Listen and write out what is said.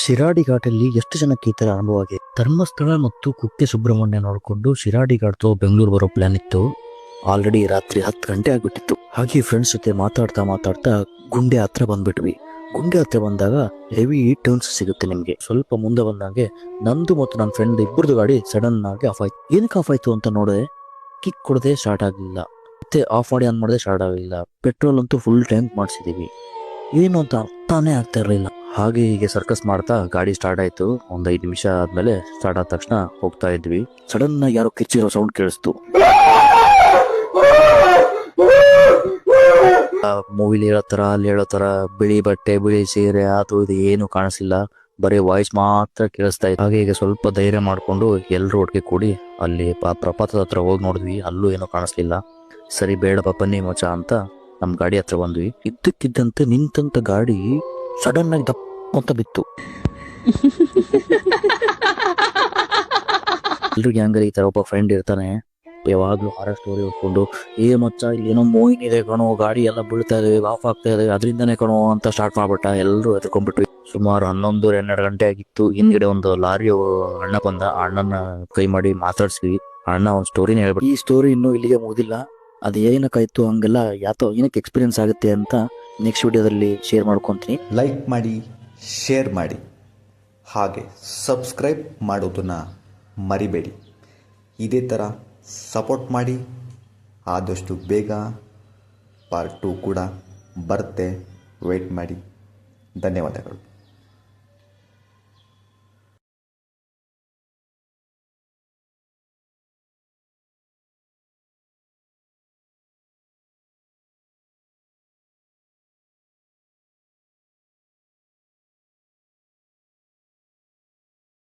ಶಿರಾಡಿ ಘಾಟಲ್ಲಿ ಎಷ್ಟು ಜನಕ್ಕೆ ಈ ತರ ಅನುಭವ ಆಗಿದೆ ಧರ್ಮಸ್ಥಳ ಮತ್ತು ಕುಕ್ಕೆ ಸುಬ್ರಹ್ಮಣ್ಯ ನೋಡಿಕೊಂಡು ಶಿರಾಡಿ ಘಾಟ್ ಬೆಂಗಳೂರು ಬರೋ ಪ್ಲಾನ್ ಇತ್ತು. ಆಲ್ರೆಡಿ ರಾತ್ರಿ ಹತ್ತು ಗಂಟೆ ಆಗ್ಬಿಟ್ಟಿತ್ತು. ಹಾಗೆ ಫ್ರೆಂಡ್ಸ್ ಜೊತೆ ಮಾತಾಡ್ತಾ ಮಾತಾಡ್ತಾ ಗುಂಡೆ ಹತ್ರ ಬಂದ್ಬಿಟ್ವಿ. ಗುಂಡೆ ಹತ್ರ ಬಂದಾಗ ಹೆವಿ ಟರ್ನ್ಸ್ ಸಿಗುತ್ತೆ ನಿಮಗೆ. ಸ್ವಲ್ಪ ಮುಂದೆ ಬಂದಾಗೆ ನಂದು ಮತ್ತು ನನ್ನ ಫ್ರೆಂಡ್ ಇಬ್ಬರದು ಗಾಡಿ ಸಡನ್ ಆಗಿ ಆಫ್ ಆಯ್ತು. ಏನಕ್ಕೆ ಆಫ್ ಆಯ್ತು ಅಂತ ನೋಡಿದೆ ಕಿಕ್ ಕೊಡದೆ ಸ್ಟಾರ್ಟ್ ಆಗಲಿಲ್ಲ. ಮತ್ತೆ ಆಫ್ ಮಾಡಿ ಆನ್ ಮಾಡದೆ ಸ್ಟಾರ್ಟ್ ಆಗಲಿಲ್ಲ. ಪೆಟ್ರೋಲ್ ಅಂತೂ ಫುಲ್ ಟ್ಯಾಂಕ್ ಮಾಡಿಸಿದೀವಿ. ಏನು ಅಂತ ಅರ್ಥನೇ ಆಗ್ತಾ ಇರಲಿಲ್ಲ. ಹಾಗೆ ಹೀಗೆ ಸರ್ಕಸ್ ಮಾಡ್ತಾ ಗಾಡಿ ಸ್ಟಾರ್ಟ್ ಆಯ್ತು. ಒಂದ್ ಐದು ನಿಮಿಷ ಆದ್ಮೇಲೆ ಸ್ಟಾರ್ಟ್ ಆದ ತಕ್ಷಣ ಹೋಗ್ತಾ ಇದ್ವಿ. ಸಡನ್ ಆಗಿ ಯಾರೋ ಕಿಚ್ಚಿರೋ ಸೌಂಡ್ ಕೇಳಿಸ್ತು. ಮೂವಿಲಿ ಹೇಳೋ ತರ, ಅಲ್ಲಿ ಹೇಳೋ ತರ, ಬಿಳಿ ಬಟ್ಟೆ, ಬಿಳಿ ಸೀರೆ, ಅದು ಇದು ಏನು ಕಾಣಿಸಿಲ್ಲ. ಬರೀ ವಾಯ್ಸ್ ಮಾತ್ರ ಕೇಳಿಸ್ತಾ ಇತ್ತು. ಹಾಗೆ ಈಗ ಸ್ವಲ್ಪ ಧೈರ್ಯ ಮಾಡ್ಕೊಂಡು ಎಲ್ರು ಒಟ್ಟಿಗೆ ಕೂಡಿ ಅಲ್ಲಿ ಪ್ರಪಾತದ ಹತ್ರ ಹೋಗಿ ನೋಡಿದ್ವಿ. ಅಲ್ಲೂ ಏನೂ ಕಾಣಿಸ್ಲಿಲ್ಲ. ಸರಿ ಬೇಡಪ್ಪ ಬನ್ನಿ ಮಚ ಅಂತ ನಮ್ ಗಾಡಿ ಹತ್ರ ಬಂದ್ವಿ. ಇದ್ದಕ್ಕಿದ್ದಂತೆ ನಿಂತಂತ ಗಾಡಿ ಸಡನ್ ಆಗಿ ದಪ್ಪ ಅಂತ ಬಿತ್ತು. ಎಲ್ರಿಗೂ ಹಂಗಾರೆ ಈ ತರ ಒಬ್ಬ ಫ್ರೆಂಡ್ ಇರ್ತಾನೆ. ಯಾವಾಗ್ಲೂ ಹಾರ ಸ್ಟೋರಿ ಓದ್ಕೊಂಡು, ಏ ಮಚ್ಚ ಇಲ್ಲಿ ಏನೋ ಮೂವಿಂಗ್ ಇದೆ ಕಣೋ, ಗಾಡಿ ಎಲ್ಲ ಬೀಳ್ತಾ ಇದೆ ಆಫ್ ಆಗ್ತಾ ಇದೆ, ಅದರಿಂದನೇ ಕಣೋ ಅಂತ ಸ್ಟಾರ್ಟ್ ಮಾಡ್ಬಿಟ್ಟ ಎಲ್ಲರೂ ಎದ್ಕೊಂಡ್ಬಿಟ್ವಿ. ಸುಮಾರು ಹನ್ನೊಂದು ಹನ್ನೆರಡು ಗಂಟೆ ಆಗಿತ್ತು. ಹಿಂದ್ಗಡೆ ಒಂದು ಲಾರಿ ಅಣ್ಣ ಬಂದ. ಅಣ್ಣನ ಕೈ ಮಾಡಿ ಮಾತಾಡ್ಸಿದ್ವಿ. ಆ ಅಣ್ಣ ಒಂದು ಸ್ಟೋರಿನ ಹೇಳ್ಬಿಟ್ಟು, ಈ ಸ್ಟೋರಿ ಇನ್ನೂ ಇಲ್ಲಿಗೆ ಮುಗಿದಿಲ್ಲ. ಅದು ಏನಕ್ಕಾಯ್ತು? ಹಂಗೆಲ್ಲ ಯಾತೋ, ಏನಕ್ಕೆ ಎಕ್ಸ್ಪೀರಿಯನ್ಸ್ ಆಗುತ್ತೆ ಅಂತ ನೆಕ್ಸ್ಟ್ ವಿಡಿಯೋದಲ್ಲಿ ಶೇರ್ ಮಾಡ್ಕೊತೀನಿ. ಲೈಕ್ ಮಾಡಿ ಶೇರ್ ಮಾಡಿ. ಹಾಗೆ ಸಬ್ಸ್ಕ್ರೈಬ್ ಮಾಡೋದನ್ನು ಮರಿಬೇಡಿ. ಇದೇ ಥರ ಸಪೋರ್ಟ್ ಮಾಡಿ. ಆದಷ್ಟು ಬೇಗ ಪಾರ್ಟ್ ಟು ಕೂಡ ಬರುತ್ತೆ. ವೆಯ್ಟ್ ಮಾಡಿ. ಧನ್ಯವಾದಗಳು.